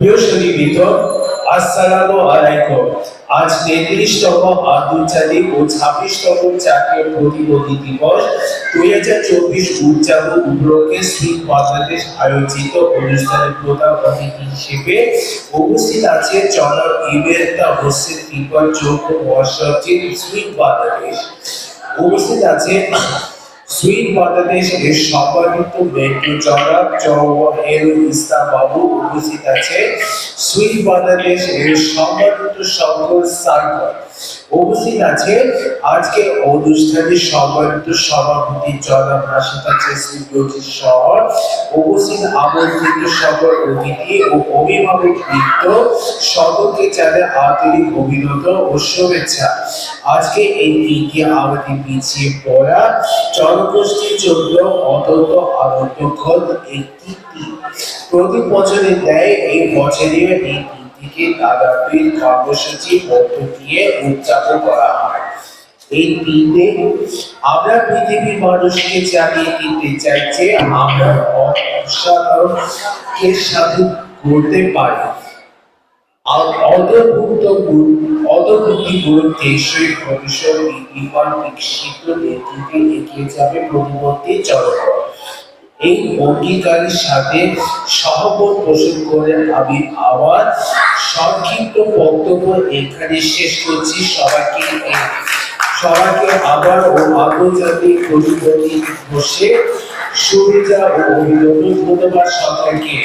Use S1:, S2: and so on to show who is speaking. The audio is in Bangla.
S1: প্রিয় সুদীপিত আসসালামু আলাইকুম। ও ছাব্বিশতম জাতীয় প্রতিনিধি দিবস। দুই হাজার চব্বিশ উপলক্ষে শ্রী বাংলাদেশ আয়োজিত অনুষ্ঠানের প্রধান অতিথি হিসেবে উপস্থিত আছে জনাব ইবেরতা হোসেন শ্রী বাংলাদেশ। উপস্থিত আছে সুইট বাংলাদেশ এর সম্মানিত ব্যক্তি জনাব এল ইস্তা বাবু উপস্থিত আছে। সুইট বাংলাদেশ এর সম্মানিত সকল সার্ভার উপস্থিত আছে। আজকে অনুষ্ঠানে সম্মানিত সভাপতি জনাব রাশিদ চেসি জ্যোতিষ শহর উপস্থিত আমন্ত্রিত সকল অতিথি ও অভিভাবক বৃত্ত সকলকে জানাই আন্তরিক অভিনন্দন ও শুভেচ্ছা। আজকে এই দিনটি আমাদের পিছিয়ে পড়া জনগোষ্ঠীর জন্য অত্যন্ত আনন্দক্ষণ একটি প্রতি বছরের ন্যায় এই বছরের এই দিনটিকে নানাবিধ কর্মসূচির মধ্য দিয়ে উদযাপন করা হয়। এই দিনে আমরা পৃথিবীর মানুষকে জানিয়ে দিতে চাই যে আমরা অসাধারণকে সাথে করতে পারি। অন্তর্ভুক্ত অন্তর্ভুক্তি গুরু দেশের ভবিষ্যৎ বিমান বিকশিত নেতৃত্বে এগিয়ে যাবে প্রতিমন্ত্রী জনগণ এই অঙ্গীকারের সাথে সহমত পোষণ করে আমি আমার সংক্ষিপ্ত বক্তব্য এখানে শেষ করছি। সবাইকে সবাইকে আবার ও আন্তর্জাতিক প্রতিমন্ত্রী বসে শুভেচ্ছা ও অভিনন্দন। ধন্যবাদ সবাইকে।